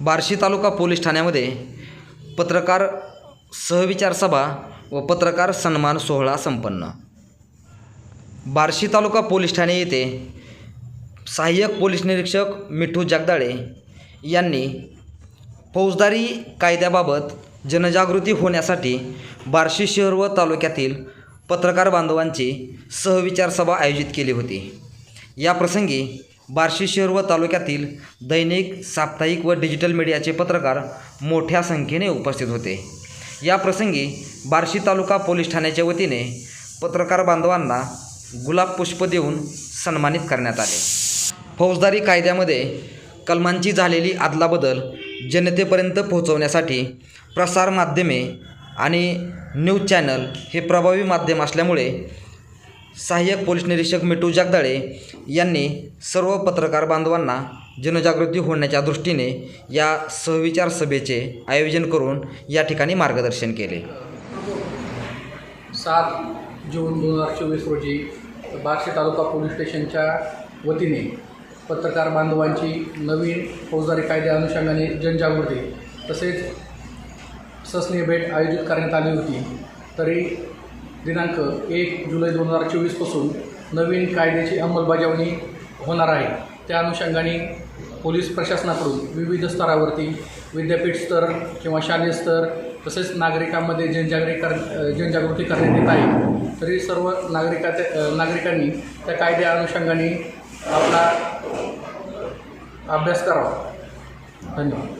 बार्शी तालुका police ठाण्यामध्ये पत्रकार सहविचार सभा व पत्रकार सन्मान सोहळा संपन्न. बार्शी तालुका पोलीस ठाणे येथे सहाय्यक पोलीस निरीक्षक मिठू जगदाळे यांनी फौजदारी कायद्याबाबत जनजागृती होण्यासाठी बार्शी शहर व तालुक्यातील पत्रकार बांधवांची सहविचार सभा आयोजित केली होती. या प्रसंगी बार्शी शहर व तालुक्यातील दैनिक साप्ताहिक व डिजिटल मीडियाचे पत्रकार मोठ्या संख्येने उपस्थित होते. या प्रसंगी बार्शी तालुका पोलीस ठाण्याच्या वतीने पत्रकार बांधवांना गुलाब पुष्प देऊन सन्मानित करण्यात आले. फौजदारी कायद्यामध्ये कलमांची झालेली आदलाबदल जनतेपर्यंत पोहोचवण्यासाठी प्रसारमाध्यमे आणि न्यूज चॅनल हे प्रभावी माध्यम असल्यामुळे सहाय्यक पोलीस निरीक्षक मिठू जगदाळे यांनी सर्व पत्रकार बांधवांना जनजागृती होण्याच्या दृष्टीने या सहविचार सभेचे आयोजन करून या ठिकाणी मार्गदर्शन केले. सात जून दोन हजार चोवीस रोजी बार्शी तालुका पोलीस स्टेशनच्या वतीने पत्रकार बांधवांची नवीन फौजदारी कायद्या अनुषंगाने जनजागृती तसेच सस्नेह भेट आयोजित करण्यात आली होती. तरी दिनांक एक जुलै दोन हजार चोवीसपासून नवीन कायद्याची अंमलबजावणी होणार आहे. त्या अनुषंगाने पोलीस प्रशासनाकडून विविध स्तरावरती विद्यापीठ स्तर किंवा शालेय स्तर तसेच नागरिकांमध्ये जनजागृती कर जनजागृती करण्यात येत आहे. तरी सर्व नागरिकाच्या नागरिकांनी त्या कायद्या अनुषंगाने आपला अभ्यास करावा. धन्यवाद.